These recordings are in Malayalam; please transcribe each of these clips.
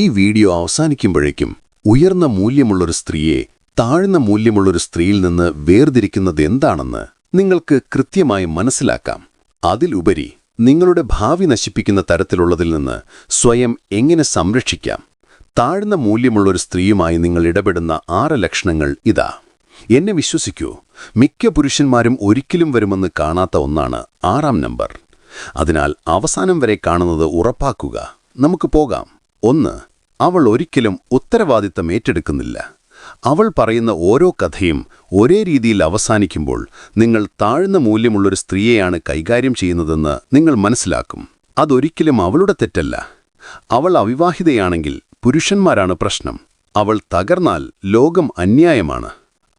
ഈ വീഡിയോ അവസാനിക്കുമ്പോഴേക്കും ഉയർന്ന മൂല്യമുള്ളൊരു സ്ത്രീയെ താഴ്ന്ന മൂല്യമുള്ളൊരു സ്ത്രീയിൽ നിന്ന് വേർതിരിക്കുന്നത് എന്താണെന്ന് നിങ്ങൾക്ക് കൃത്യമായി മനസ്സിലാക്കാം. അതിലുപരി നിങ്ങളുടെ ഭാവി നശിപ്പിക്കുന്ന തരത്തിലുള്ളതിൽ നിന്ന് സ്വയം എങ്ങനെ സംരക്ഷിക്കാം? താഴ്ന്ന മൂല്യമുള്ളൊരു സ്ത്രീയുമായി നിങ്ങൾ ഇടപെടുന്ന ആറ് ലക്ഷണങ്ങൾ ഇതാ. എന്നെ വിശ്വസിക്കൂ മിക്ക പുരുഷന്മാരും ഒരിക്കലും വരുമെന്ന് കാണാത്ത ഒന്നാണ് ആറാം നമ്പർ. അതിനാൽ അവസാനം വരെ കാണുന്നത് ഉറപ്പാക്കുക. നമുക്ക് പോകാം. ഒന്ന് അവൾ ഒരിക്കലും ഉത്തരവാദിത്തം ഏറ്റെടുക്കുന്നില്ല. അവൾ പറയുന്ന ഓരോ കഥയും ഒരേ രീതിയിൽ അവസാനിക്കുമ്പോൾ നിങ്ങൾ താഴ്ന്ന മൂല്യമുള്ളൊരു സ്ത്രീയെയാണ് കൈകാര്യം ചെയ്യുന്നതെന്ന് നിങ്ങൾ മനസ്സിലാക്കും. അതൊരിക്കലും അവളുടെ തെറ്റല്ല. അവൾ അവിവാഹിതയാണെങ്കിൽ പുരുഷന്മാരാണ് പ്രശ്നം. അവൾ തകർന്നാൽ ലോകം അന്യായമാണ്.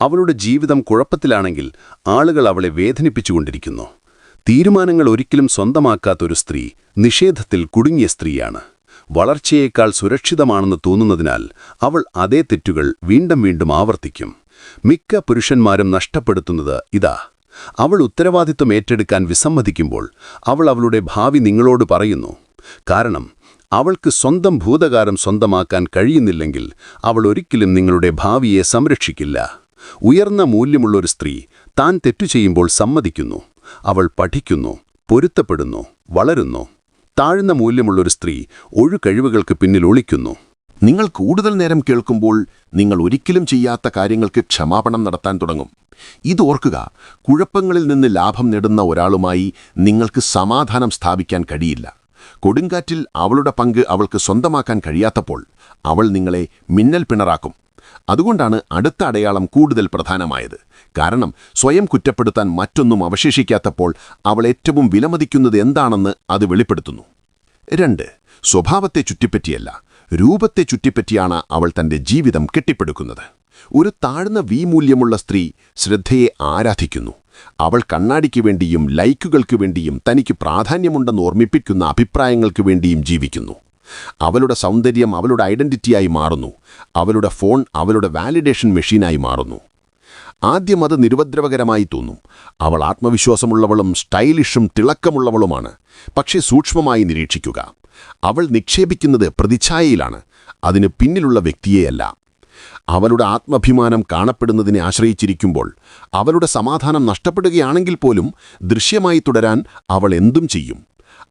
അവളുടെ ജീവിതം കുഴപ്പത്തിലാണെങ്കിൽ ആളുകൾ അവളെ വേദനിപ്പിച്ചുകൊണ്ടിരിക്കുന്നു. തീരുമാനങ്ങൾ ഒരിക്കലും സ്വന്തമാക്കാത്തൊരു സ്ത്രീ നിഷേധത്തിൽ കുടുങ്ങിയ സ്ത്രീയാണ്. വളർച്ചയേക്കാൾ സുരക്ഷിതമാണെന്ന് തോന്നുന്നതിനാൽ അവൾ അതേ തെറ്റുകൾ വീണ്ടും വീണ്ടും ആവർത്തിക്കും. മിക്ക പുരുഷന്മാരും നഷ്ടപ്പെടുത്തുന്നത് ഇതാ. അവൾ ഉത്തരവാദിത്വം ഏറ്റെടുക്കാൻ വിസമ്മതിക്കുമ്പോൾ അവൾ അവളുടെ ഭാവി നിങ്ങളോട് പറയുന്നു. കാരണം അവൾക്ക് സ്വന്തം ഭൂതകാരം സ്വന്തമാക്കാൻ കഴിയുന്നില്ലെങ്കിൽ അവൾ ഒരിക്കലും നിങ്ങളുടെ ഭാവിയെ സംരക്ഷിക്കില്ല. ഉയർന്ന മൂല്യമുള്ളൊരു സ്ത്രീ താൻ തെറ്റു ചെയ്യുമ്പോൾ സമ്മതിക്കുന്നു. അവൾ പഠിക്കുന്നു പൊരുത്തപ്പെടുന്നു വളരുന്നു. താഴ്ന്ന മൂല്യമുള്ളൊരു സ്ത്രീ ഒഴു കഴിവുകൾക്ക് പിന്നിൽ ഒളിക്കുന്നു. നിങ്ങൾ കൂടുതൽ നേരം കേൾക്കുമ്പോൾ നിങ്ങൾ ഒരിക്കലും ചെയ്യാത്ത കാര്യങ്ങൾക്ക് ക്ഷമാപണം നടത്താൻ തുടങ്ങും. ഇത് ഓർക്കുക കുഴപ്പങ്ങളിൽ നിന്ന് ലാഭം നേടുന്ന ഒരാളുമായി നിങ്ങൾക്ക് സമാധാനം സ്ഥാപിക്കാൻ കഴിയില്ല. കൊടുങ്കാറ്റിൽ അവളുടെ പങ്ക് അവൾക്ക് സ്വന്തമാക്കാൻ കഴിയാത്തപ്പോൾ അവൾ നിങ്ങളെ മിന്നൽ പിണറാക്കും. അതുകൊണ്ടാണ് അടുത്ത അടയാളം കൂടുതൽ പ്രധാനമായത്. കാരണം സ്വയം കുറ്റപ്പെടുത്താൻ മറ്റൊന്നും അവശേഷിക്കാത്തപ്പോൾ അവൾ ഏറ്റവും വിലമതിക്കുന്നത് എന്താണെന്ന് അത് വെളിപ്പെടുത്തുന്നു. രണ്ട് സ്വഭാവത്തെ ചുറ്റിപ്പറ്റിയല്ല. രൂപത്തെ ചുറ്റിപ്പറ്റിയാണ് അവൾ തന്റെ ജീവിതം കെട്ടിപ്പടുക്കുന്നത്. ഒരു താഴ്ന്ന വീമൂല്യമുള്ള സ്ത്രീ ശ്രദ്ധയെ ആരാധിക്കുന്നു. അവൾ കണ്ണാടിക്ക് വേണ്ടിയും ലൈക്കുകൾക്ക് വേണ്ടിയും തനിക്ക് പ്രാധാന്യമുണ്ടെന്ന് ഓർമ്മിപ്പിക്കുന്ന അഭിപ്രായങ്ങൾക്ക് വേണ്ടിയും ജീവിക്കുന്നു. അവളുടെ സൗന്ദര്യം അവളുടെ ഐഡന്റിറ്റിയായി മാറുന്നു. അവളുടെ ഫോൺ അവളുടെ വാലിഡേഷൻ മെഷീനായി മാറുന്നു. ആദ്യം അത് നിരുപദ്രവകരമായി തോന്നും. അവൾ ആത്മവിശ്വാസമുള്ളവളും സ്റ്റൈലിഷും തിളക്കമുള്ളവളുമാണ്. പക്ഷേ സൂക്ഷ്മമായി നിരീക്ഷിക്കുക. അവൾ നിക്ഷേപിക്കുന്നത് പ്രതിച്ഛായയിലാണ്. അതിന് പിന്നിലുള്ള വ്യക്തിയെയല്ല. അവളുടെ ആത്മാഭിമാനം കാണപ്പെടുന്നതിനെ ആശ്രയിച്ചിരിക്കുമ്പോൾ അവളുടെ സമാധാനം നഷ്ടപ്പെടുകയാണെങ്കിൽ പോലും ദൃശ്യമായി തുടരാൻ അവൾ എന്തും ചെയ്യും.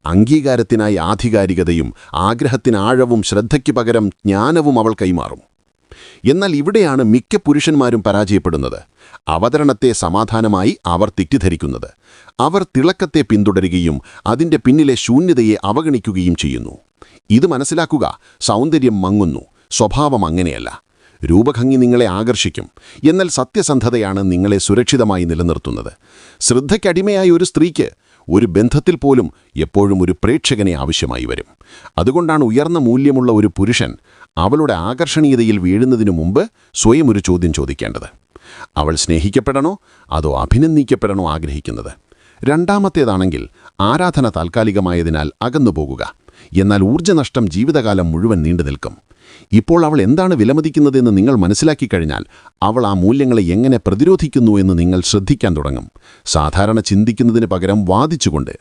അംഗീകാരത്തിനായി ആധികാരികതയും ആഗ്രഹത്തിനാഴവും ശ്രദ്ധയ്ക്ക് പകരം ജ്ഞാനവും അവൾ കൈമാറും. എന്നാൽ ഇവിടെയാണ് മിക്ക പുരുഷന്മാരും പരാജയപ്പെടുന്നത്. അവതരണത്തെ സമാധാനമായി അവർ തെറ്റിദ്ധരിക്കുന്നത്. അവർ തിളക്കത്തെ പിന്തുടരുകയും അതിന്റെ പിന്നിലെ ശൂന്യതയെ അവഗണിക്കുകയും ചെയ്യുന്നു. ഇത് മനസ്സിലാക്കുക സൗന്ദര്യം മങ്ങുന്നു സ്വഭാവം അങ്ങനെയല്ല. രൂപഭംഗി നിങ്ങളെ ആകർഷിക്കും എന്നാൽ സത്യസന്ധതയാണ് നിങ്ങളെ സുരക്ഷിതമായി നിലനിർത്തുന്നത്. ശ്രദ്ധയ്ക്കടിമയായ ഒരു സ്ത്രീക്ക് ഒരു ബന്ധത്തിൽ പോലും എപ്പോഴും ഒരു പ്രേക്ഷകനെ ആവശ്യമായി വരും. അതുകൊണ്ടാണ് ഉയർന്ന മൂല്യമുള്ള ഒരു പുരുഷൻ അവളുടെ ആകർഷണീയതയിൽ വീഴുന്നതിനു മുമ്പ് സ്വയം ഒരു ചോദ്യം ചോദിക്കേണ്ടത്. അവൾ സ്നേഹിക്കപ്പെടണോ? അതോ അഭിനന്ദിക്കപ്പെടണോ ആഗ്രഹിക്കുന്നത്? രണ്ടാമത്തേതാണെങ്കിൽ ആരാധന താൽക്കാലികമായതിനാൽ അകന്നുപോകുക. എന്നാൽ ഊർജനഷ്ടം ജീവിതകാലം മുഴുവൻ നീണ്ടു നിൽക്കും. ഇപ്പോൾ അവൾ എന്താണ് വിലമതിക്കുന്നതെന്ന് നിങ്ങൾ മനസ്സിലാക്കി കഴിഞ്ഞാൽ അവൾ ആ മൂല്യങ്ങളെ എങ്ങനെ പ്രതിരോധിക്കുന്നു എന്ന് നിങ്ങൾ ശ്രദ്ധിക്കാൻ തുടങ്ങും. സാധാരണ ചിന്തിക്കുന്നതിന് പകരം വാദിച്ചുകൊണ്ട്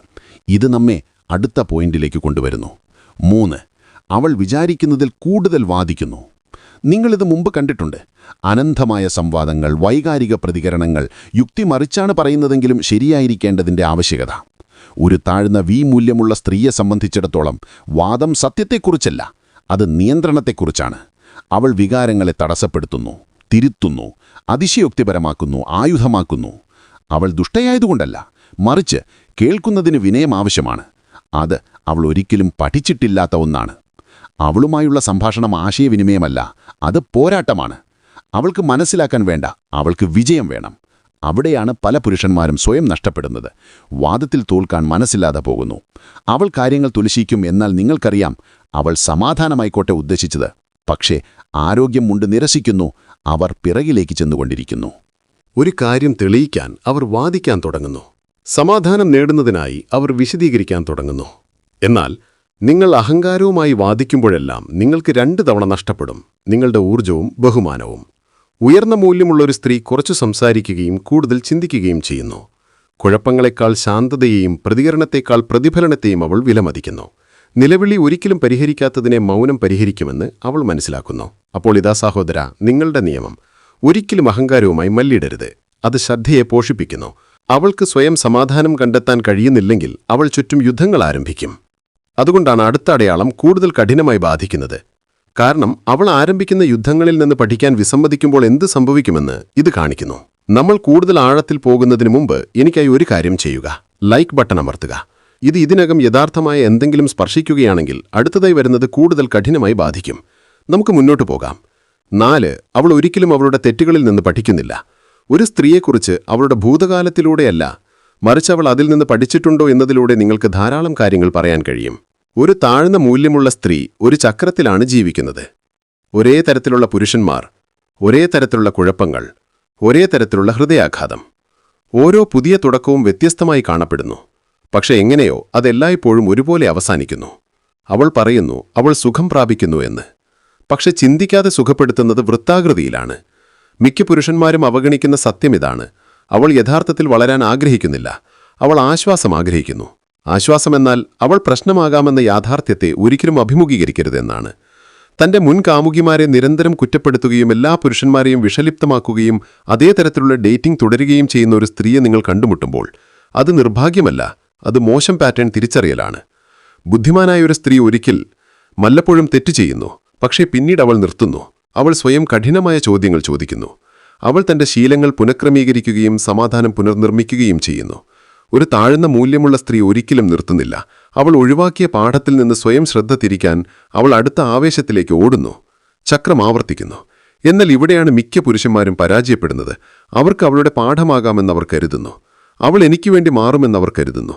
ഇത് നമ്മെ അടുത്ത പോയിന്റിലേക്ക് കൊണ്ടുവരുന്നു. മൂന്ന് അവൾ വിചാരിക്കുന്നതിൽ കൂടുതൽ വാദിക്കുന്നു. നിങ്ങളിത് മുമ്പ് കണ്ടിട്ടുണ്ട്. അനന്തമായ സംവാദങ്ങൾ വൈകാരിക പ്രതികരണങ്ങൾ യുക്തി മറിച്ചാണ് പറയുന്നതെങ്കിലും ശരിയായിരിക്കേണ്ടതിന്റെ ആവശ്യകത. ഒരു താഴ്ന്ന വി മൂല്യമുള്ള സ്ത്രീയെ സംബന്ധിച്ചിടത്തോളം വാദം സത്യത്തെക്കുറിച്ചല്ല അത് നിയന്ത്രണത്തെക്കുറിച്ചാണ്. അവൾ വികാരങ്ങളെ തടസ്സപ്പെടുത്തുന്നു തിരുത്തുന്നു അതിശയോക്തിപരമാക്കുന്നു ആയുധമാക്കുന്നു. അവൾ ദുഷ്ടയായതുകൊണ്ടല്ല മറിച്ച് കേൾക്കുന്നതിന് വിനയം ആവശ്യമാണ്. അത് അവൾ ഒരിക്കലും പഠിച്ചിട്ടില്ലാത്ത ഒന്നാണ്. അവളുമായുള്ള സംഭാഷണം ആശയവിനിമയമല്ല അത് പോരാട്ടമാണ്. അവൾക്ക് മനസ്സിലാക്കാൻ വേണ്ട അവൾക്ക് വിജയം വേണം. അവിടെയാണ് പല പുരുഷന്മാരും സ്വയം നഷ്ടപ്പെടുന്നത്. വാദത്തിൽ തോൽക്കാൻ മനസ്സില്ലാതെ പോകുന്നു. അവൾ കാര്യങ്ങൾ തുലശിക്കും എന്നാൽ നിങ്ങൾക്കറിയാം അവൾ സമാധാനമായിക്കോട്ടെ ഉദ്ദേശിച്ചത്. പക്ഷേ ആരോഗ്യം മുണ്ട് നിരസിക്കുന്നു അവർ പിറകിലേക്ക് ചെന്നുകൊണ്ടിരിക്കുന്നു. ഒരു കാര്യം തെളിയിക്കാൻ അവർ വാദിക്കാൻ തുടങ്ങുന്നു. സമാധാനം നേടുന്നതിനായി അവർ വിശദീകരിക്കാൻ തുടങ്ങുന്നു. എന്നാൽ നിങ്ങൾ അഹങ്കാരവുമായി വാദിക്കുമ്പോഴെല്ലാം നിങ്ങൾക്ക് രണ്ട് തവണ നഷ്ടപ്പെടും. നിങ്ങളുടെ ഊർജവും ബഹുമാനവും. ഉയർന്ന മൂല്യമുള്ള ഒരു സ്ത്രീ കുറച്ചു സംസാരിക്കുകയും കൂടുതൽ ചിന്തിക്കുകയും ചെയ്യുന്നു. കുഴപ്പങ്ങളെക്കാൾ ശാന്തതയെയും പ്രതികരണത്തെക്കാൾ പ്രതിഫലനത്തെയും അവൾ വിലമതിക്കുന്നു. നിലവിളി ഒരിക്കലും പരിഹരിക്കാത്തതിനെ മൗനം പരിഹരിക്കുമെന്ന് അവൾ മനസ്സിലാക്കുന്നു. അപ്പോൾ ഇതാ സഹോദര നിങ്ങളുടെ നിയമം. ഒരിക്കലും അഹങ്കാരവുമായി മല്ലിടരുത്. അത് ശ്രദ്ധയെ പോഷിപ്പിക്കുന്നു. അവൾക്ക് സ്വയം സമാധാനം കണ്ടെത്താൻ കഴിയുന്നില്ലെങ്കിൽ അവൾ ചുറ്റും യുദ്ധങ്ങൾ ആരംഭിക്കും. അതുകൊണ്ടാണ് അടുത്ത അടയാളം കൂടുതൽ കഠിനമായി ബാധിക്കുന്നത്. കാരണം അവൾ ആരംഭിക്കുന്ന യുദ്ധങ്ങളിൽ നിന്ന് പഠിക്കാൻ വിസമ്മതിക്കുമ്പോൾ എന്ത് സംഭവിക്കുമെന്ന് ഇത് കാണിക്കുന്നു. നമ്മൾ കൂടുതൽ ആഴത്തിൽ പോകുന്നതിന് മുമ്പ് എനിക്കായി ഒരു കാര്യം ചെയ്യുക. ലൈക്ക് ബട്ടൺ അമർത്തുക. ഇത് ഇതിനകം യഥാർത്ഥമായ എന്തെങ്കിലും സ്പർശിക്കുകയാണെങ്കിൽ അടുത്തതായി വരുന്നത് കൂടുതൽ കഠിനമായി ബാധിക്കും. നമുക്ക് മുന്നോട്ട് പോകാം. നാല് അവൾ ഒരിക്കലും അവളുടെ തെറ്റുകളിൽ നിന്ന് പഠിക്കുന്നില്ല. ഒരു സ്ത്രീയെക്കുറിച്ച് അവളുടെ ഭൂതകാലത്തിലൂടെയല്ല മറിച്ച് അവൾ അതിൽ നിന്ന് പഠിച്ചിട്ടുണ്ടോ എന്നതിലൂടെ നിങ്ങൾക്ക് ധാരാളം കാര്യങ്ങൾ പറയാൻ കഴിയും. ഒരു താഴ്ന്ന മൂല്യമുള്ള സ്ത്രീ ഒരു ചക്രത്തിലാണ് ജീവിക്കുന്നത്. ഒരേ തരത്തിലുള്ള പുരുഷന്മാർ ഒരേ തരത്തിലുള്ള കുഴപ്പങ്ങൾ ഒരേ തരത്തിലുള്ള ഹൃദയാഘാതം. ഓരോ പുതിയ തുടക്കവും വ്യത്യസ്തമായി കാണപ്പെടുന്നു. പക്ഷെ എങ്ങനെയോ അതെല്ലായ്പ്പോഴും ഒരുപോലെ അവസാനിക്കുന്നു. അവൾ പറയുന്നു അവൾ സുഖം പ്രാപിക്കുന്നു എന്ന്. പക്ഷെ ചിന്തിക്കാതെ സുഖപ്പെടുത്തുന്നത് വൃത്താകൃതിയിലാണ്. മിക്ക പുരുഷന്മാരും അവഗണിക്കുന്ന സത്യം ഇതാണ്. അവൾ യഥാർത്ഥത്തിൽ വളരാൻ ആഗ്രഹിക്കുന്നില്ല. അവൾ ആശ്വാസം ആഗ്രഹിക്കുന്നു. ആശ്വാസമെന്നാൽ അവൾ പ്രശ്നമാകാമെന്ന യാഥാർത്ഥ്യത്തെ ഒരിക്കലും അഭിമുഖീകരിക്കരുതെന്നാണ്. തന്റെ മുൻ കാമുകിമാരെ നിരന്തരം കുറ്റപ്പെടുത്തുകയും എല്ലാ പുരുഷന്മാരെയും വിഷലിപ്തമാക്കുകയും അതേ തരത്തിലുള്ള ഡേറ്റിംഗ് തുടരുകയും ചെയ്യുന്ന ഒരു സ്ത്രീയെ നിങ്ങൾ കണ്ടുമുട്ടുമ്പോൾ അത് നിർഭാഗ്യമല്ല അത് മോശം പാറ്റേൺ തിരിച്ചറിയലാണ്. ബുദ്ധിമാനായ ഒരു സ്ത്രീ ഒരിക്കൽ മല്ലപ്പോഴും തെറ്റ് ചെയ്യുന്നു പക്ഷേ പിന്നീട് അവൾ നിർത്തുന്നു അവൾ സ്വയം കഠിനമായ ചോദ്യങ്ങൾ ചോദിക്കുന്നു അവൾ തന്റെ ശീലങ്ങൾ പുനഃക്രമീകരിക്കുകയും സമാധാനം പുനർനിർമ്മിക്കുകയും ചെയ്യുന്നു. ഒരു താഴ്ന്ന മൂല്യമുള്ള സ്ത്രീ ഒരിക്കലും നിർത്തുന്നില്ല. അവൾ ഒഴിവാക്കിയ പാഠത്തിൽ നിന്ന് സ്വയം ശ്രദ്ധ തിരിക്കാൻ അവൾ അടുത്ത ആവേശത്തിലേക്ക് ഓടുന്നു. ചക്രം ആവർത്തിക്കുന്നു. എന്നാൽ ഇവിടെയാണ് മിക്ക പുരുഷന്മാരും പരാജയപ്പെടുന്നത്. അവർക്ക് അവളുടെ പാഠമാകാമെന്നവർ കരുതുന്നു. അവൾ എനിക്ക് വേണ്ടി മാറുമെന്നവർ കരുതുന്നു.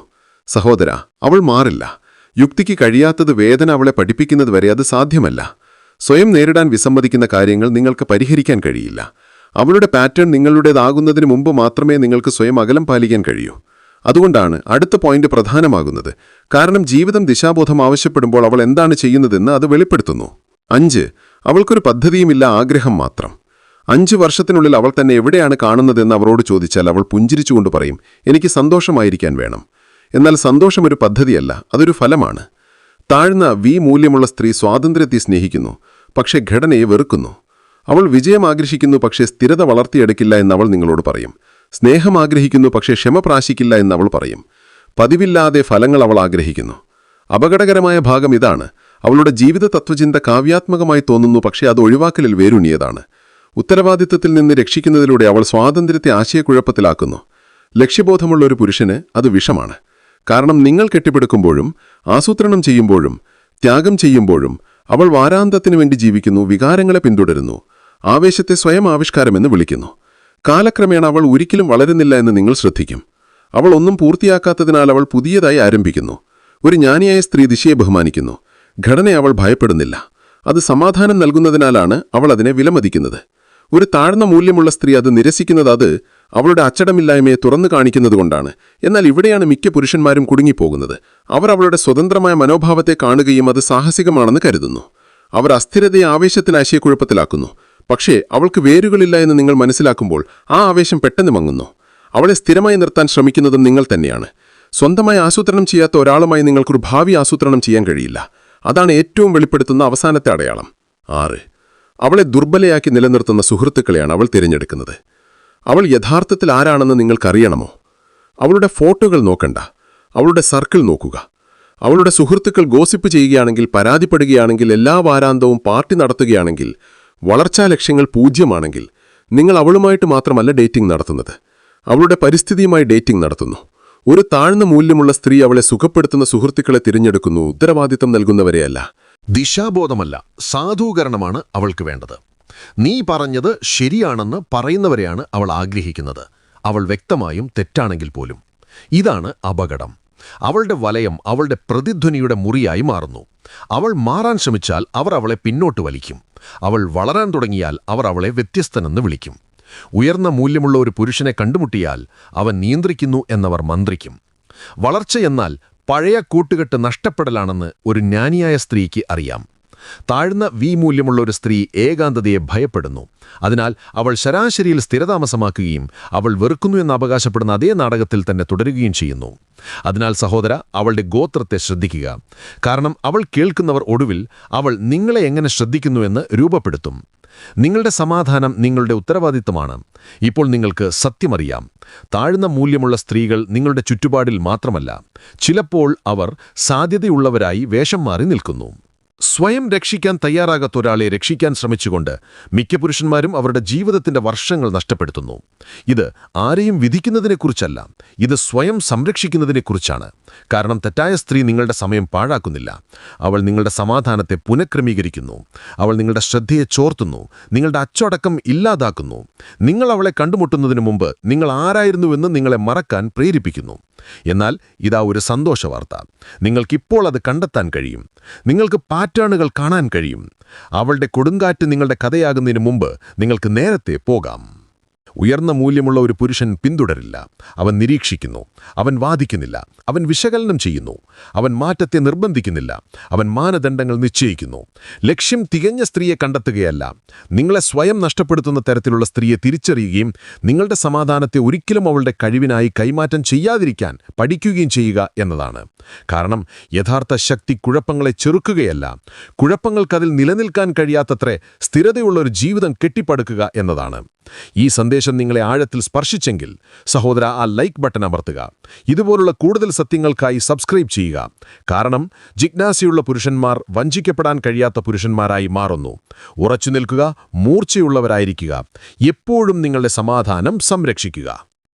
സഹോദര അവൾ മാറില്ല. യുക്തിക്ക് കഴിയാത്തത് വേദന അവളെ പഠിപ്പിക്കുന്നത് വരെ അത് സാധ്യമല്ല. സ്വയം നേരിടാൻ വിസമ്മതിക്കുന്ന കാര്യങ്ങൾ നിങ്ങൾക്ക് പരിഹരിക്കാൻ കഴിയില്ല. അവളുടെ പാറ്റേൺ നിങ്ങളുടേതാകുന്നതിന് മുമ്പ് മാത്രമേ നിങ്ങൾക്ക് സ്വയം അകലം പാലിക്കാൻ കഴിയൂ. അതുകൊണ്ടാണ് അടുത്ത പോയിന്റ് പ്രധാനമാകുന്നത്. കാരണം ജീവിതം ദിശാബോധം ആവശ്യപ്പെടുമ്പോൾ അവൾ എന്താണ് ചെയ്യുന്നതെന്ന് അത് വെളിപ്പെടുത്തുന്നു. അഞ്ച് അവൾക്കൊരു പദ്ധതിയുമില്ല ആഗ്രഹം മാത്രം. അഞ്ച് വർഷത്തിനുള്ളിൽ അവൾ തന്നെ എവിടെയാണ് കാണുന്നതെന്ന് അവരോട് ചോദിച്ചാൽ അവൾ പുഞ്ചിരിച്ചുകൊണ്ട് പറയും എനിക്ക് സന്തോഷമായിരിക്കാൻ വേണം. എന്നാൽ സന്തോഷം ഒരു പദ്ധതിയല്ല അതൊരു ഫലമാണ്. താഴ്ന്ന വി മൂല്യമുള്ള സ്ത്രീ സ്വാതന്ത്ര്യത്തെ സ്നേഹിക്കുന്നു പക്ഷേ ഘടനയെ വെറുക്കുന്നു. അവൾ വിജയം ആഗ്രഹിക്കുന്നു പക്ഷേ സ്ഥിരത വളർത്തിയെടുക്കില്ല എന്നവൾ നിങ്ങളോട് പറയും. സ്നേഹം ആഗ്രഹിക്കുന്നു പക്ഷേ ക്ഷമ പ്രാശിക്കില്ല എന്ന് അവൾ പറയും. പതിവില്ലാതെ ഫലങ്ങൾ അവൾ ആഗ്രഹിക്കുന്നു. അപകടകരമായ ഭാഗം ഇതാണ്. അവളുടെ ജീവിത തത്വചിന്ത കാവ്യാത്മകമായി തോന്നുന്നു പക്ഷേ അത് ഒഴിവാക്കലിൽ വേരുണിയതാണ് ഉത്തരവാദിത്വത്തിൽ നിന്ന് രക്ഷിക്കുന്നതിലൂടെ അവൾ സ്വാതന്ത്ര്യത്തെ ആശയക്കുഴപ്പത്തിലാക്കുന്നു. ലക്ഷ്യബോധമുള്ള ഒരു പുരുഷന് അത് വിഷമാണ്. കാരണം നിങ്ങൾ കെട്ടിപ്പടുക്കുമ്പോഴും ആസൂത്രണം ചെയ്യുമ്പോഴും ത്യാഗം ചെയ്യുമ്പോഴും അവൾ വാരാന്തത്തിനു വേണ്ടി ജീവിക്കുന്നു വികാരങ്ങളെ പിന്തുടരുന്നു ആവേശത്തെ സ്വയം ആവിഷ്കാരമെന്ന് വിളിക്കുന്നു. കാലക്രമേണ അവൾ ഒരിക്കലും വളരുന്നില്ല എന്ന് നിങ്ങൾ ശ്രദ്ധിക്കും. അവൾ ഒന്നും പൂർത്തിയാക്കാത്തതിനാൽ അവൾ പുതിയതായി ആരംഭിക്കുന്നു. ഒരു ജ്ഞാനിയായ സ്ത്രീ ദിശയെ ബഹുമാനിക്കുന്നു. ഘടനയെ അവൾ ഭയപ്പെടുന്നില്ല. അത് സമാധാനം നൽകുന്നതിനാലാണ് അവൾ അതിനെ വിലമതിക്കുന്നത്. ഒരു താഴ്ന്ന മൂല്യമുള്ള സ്ത്രീ അത് നിരസിക്കുന്നത് അത് അവളുടെ അച്ചടമില്ലായ്മയെ തുറന്നു കാണിക്കുന്നതുകൊണ്ടാണ് എന്നാൽ ഇവിടെയാണ് മിക്ക പുരുഷന്മാരും കുടുങ്ങിപ്പോകുന്നത്. അവർ അവളുടെ സ്വതന്ത്രമായ മനോഭാവത്തെ കാണുകയും അത് സാഹസികമാണെന്ന് കരുതുന്നു. അവർ അസ്ഥിരതയെ ആവേശത്തിൽ ആശയക്കുഴപ്പത്തിലാക്കുന്നു പക്ഷേ അവൾക്ക് വേരുകളില്ല എന്ന് നിങ്ങൾ മനസ്സിലാക്കുമ്പോൾ ആ ആവേശം പെട്ടെന്ന് മങ്ങുന്നു. അവളെ സ്ഥിരമായി നിർത്താൻ ശ്രമിക്കുന്നതും നിങ്ങൾ തന്നെയാണ്. സ്വന്തമായി ആസൂത്രണം ചെയ്യാത്ത ഒരാളുമായി നിങ്ങൾക്കൊരു ഭാവി ആസൂത്രണം ചെയ്യാൻ കഴിയില്ല. അതാണ് ഏറ്റവും വെളിപ്പെടുത്തുന്ന അവസാനത്തെ അടയാളം. ആറ്. അവളെ ദുർബലയാക്കി നിലനിർത്തുന്ന സുഹൃത്തുക്കളെയാണ് അവൾ തിരഞ്ഞെടുക്കുന്നത്. അവൾ യഥാർത്ഥത്തിൽ ആരാണെന്ന് നിങ്ങൾക്കറിയണമോ? അവളുടെ ഫോട്ടോകൾ നോക്കണ്ട. അവളുടെ സർക്കിൾ നോക്കുക. അവളുടെ സുഹൃത്തുക്കൾ ഗോസിപ്പ് ചെയ്യുകയാണെങ്കിൽ പരാതിപ്പെടുകയാണെങ്കിൽ എല്ലാ വാരാന്തവും പാർട്ടി നടത്തുകയാണെങ്കിൽ വളർച്ചാ ലക്ഷ്യങ്ങൾ പൂജ്യമാണെങ്കിൽ നിങ്ങൾ അവളുമായിട്ട് മാത്രമല്ല ഡേറ്റിംഗ് നടത്തുന്നത്. അവളുടെ പരിസ്ഥിതിയുമായി ഡേറ്റിംഗ് നടത്തുന്നു. ഒരു താഴ്ന്ന മൂല്യമുള്ള സ്ത്രീ അവളെ സുഖപ്പെടുത്തുന്ന സുഹൃത്തുക്കളെ തിരഞ്ഞെടുക്കുന്നു ഉത്തരവാദിത്തം നൽകുന്നവരെയല്ല. ദിശാബോധമല്ല സാധൂകരണമാണ് അവൾക്ക് വേണ്ടത്. നീ പറഞ്ഞത് ശരിയാണെന്ന് പറയുന്നവരെയാണ് അവൾ ആഗ്രഹിക്കുന്നത്. അവൾ വ്യക്തമായും തെറ്റാണെങ്കിൽ പോലും. ഇതാണ് അപകടം. അവളുടെ വലയം അവളുടെ പ്രതിധ്വനിയുടെ മുറിയായി മാറുന്നു. അവൾ മാറാൻ ശ്രമിച്ചാൽ അവർ അവളെ പിന്നോട്ട് വലിക്കും. അവൾ വളരാൻ തുടങ്ങിയാൽ അവർ അവളെ വ്യത്യസ്തനെന്ന് വിളിക്കും. ഉയർന്ന മൂല്യമുള്ള ഒരു പുരുഷനെ കണ്ടുമുട്ടിയാൽ അവൻ നിയന്ത്രിക്കുന്നു എന്നവർ മന്ത്രിക്കും. വളർച്ച എന്നാൽ പഴയ കൂട്ടുകെട്ട് നഷ്ടപ്പെടലാണെന്ന് ഒരു ജ്ഞാനിയായ സ്ത്രീക്ക് അറിയാം. താഴ്ന്ന വി മൂല്യമുള്ള ഒരു സ്ത്രീ ഏകാന്തതയെ ഭയപ്പെടുന്നു. അതിനാൽ അവൾ ശരാശരിയിൽ സ്ഥിരതാമസമാക്കുകയും അവൾ വെറുക്കുന്നു എന്ന് അവകാശപ്പെടുന്ന അതേ നാടകത്തിൽ തന്നെ തുടരുകയും ചെയ്യുന്നു. അതിനാൽ സഹോദര അവളുടെ ഗോത്രത്തെ ശ്രദ്ധിക്കുക. കാരണം അവൾ കേൾക്കുന്നവർ ഒടുവിൽ അവൾ നിങ്ങളെ എങ്ങനെ ശ്രദ്ധിക്കുന്നുവെന്ന് രൂപപ്പെടുത്തും. നിങ്ങളുടെ സമാധാനം നിങ്ങളുടെ ഉത്തരവാദിത്തമാണ് ഇപ്പോൾ നിങ്ങൾക്ക് സത്യമറിയാം. താഴ്ന്ന മൂല്യമുള്ള സ്ത്രീകൾ നിങ്ങളുടെ ചുറ്റുപാടിൽ മാത്രമല്ല ചിലപ്പോൾ അവർ സാധ്യതയുള്ളവരായി വേഷം മാറി നിൽക്കുന്നു. സ്വയം രക്ഷിക്കാൻ തയ്യാറാകാത്ത ഒരാളെ രക്ഷിക്കാൻ ശ്രമിച്ചുകൊണ്ട് മിക്ക പുരുഷന്മാരും അവരുടെ ജീവിതത്തിന്റെ വർഷങ്ങൾ നഷ്ടപ്പെടുത്തുന്നു. ഇത് ആരെയും വിധിക്കുന്നതിനെക്കുറിച്ചല്ല ഇത് സ്വയം സംരക്ഷിക്കുന്നതിനെക്കുറിച്ചാണ്. കാരണം തെറ്റായ സ്ത്രീ നിങ്ങളുടെ സമയം പാഴാക്കുന്നില്ല. അവൾ നിങ്ങളുടെ സമാധാനത്തെ പുനഃക്രമീകരിക്കുന്നു. അവൾ നിങ്ങളുടെ ശ്രദ്ധയെ ചോർത്തുന്നു. നിങ്ങളുടെ അച്ചടക്കം ഇല്ലാതാക്കുന്നു. നിങ്ങൾ അവളെ കണ്ടുമുട്ടുന്നതിന് മുമ്പ് നിങ്ങൾ ആരായിരുന്നുവെന്ന് നിങ്ങളെ മറക്കാൻ പ്രേരിപ്പിക്കുന്നു. എന്നാൽ ഇതാ ഒരു സന്തോഷ വാർത്ത നിങ്ങൾക്കിപ്പോൾ അത് കണ്ടെത്താൻ കഴിയും. നിങ്ങൾക്ക് പാറ്റേണുകൾ കാണാൻ കഴിയും. അവളുടെ കൊടുങ്കാറ്റ് നിങ്ങളുടെ കഥയാകുന്നതിന് മുമ്പ് നിങ്ങൾക്ക് നേരത്തെ പോകാം. ഉയർന്ന മൂല്യമുള്ള ഒരു പുരുഷൻ പിന്തുടരില്ല. അവൻ നിരീക്ഷിക്കുന്നു. അവൻ വാദിക്കുന്നില്ല. അവൻ വിശകലനം ചെയ്യുന്നു. അവൻ മാറ്റത്തെ നിർബന്ധിക്കുന്നില്ല. അവൻ മാനദണ്ഡങ്ങൾ നിശ്ചയിക്കുന്നു. ലക്ഷ്യം തികഞ്ഞ സ്ത്രീയെ കണ്ടെത്തുകയല്ല. നിങ്ങളെ സ്വയം നഷ്ടപ്പെടുത്തുന്ന തരത്തിലുള്ള സ്ത്രീയെ തിരിച്ചറിയുകയും നിങ്ങളുടെ സമാധാനത്തെ ഒരിക്കലും അവളുടെ കഴിവിനായി കൈമാറ്റം ചെയ്യാതിരിക്കാൻ പഠിക്കുകയും ചെയ്യുക എന്നതാണ്. കാരണം യഥാർത്ഥ ശക്തി കുഴപ്പങ്ങളെ ചെറുക്കുകയല്ല. കുഴപ്പങ്ങൾക്കതിൽ നിലനിൽക്കാൻ കഴിയാത്തത്രേ സ്ഥിരതയുള്ള ഒരു ജീവിതം കെട്ടിപ്പടുക്കുക എന്നതാണ്. ഈ സന്ദേശം നിങ്ങളെ ആഴത്തിൽ സ്പർശിച്ചെങ്കിൽ സഹോദര ആ ലൈക്ക് ബട്ടൺ അമർത്തുക. ഇതുപോലുള്ള കൂടുതൽ സത്യങ്ങൾക്കായി സബ്സ്ക്രൈബ് ചെയ്യുക. കാരണം ജിജ്ഞാസയുള്ള പുരുഷന്മാർ വഞ്ചിക്കപ്പെടാൻ കഴിയാത്ത പുരുഷന്മാരായി മാറുന്നു. ഉറച്ചു നിൽക്കുക മൂർച്ചയുള്ളവരായിരിക്കുക. എപ്പോഴും നിങ്ങളുടെ സമാധാനം സംരക്ഷിക്കുക.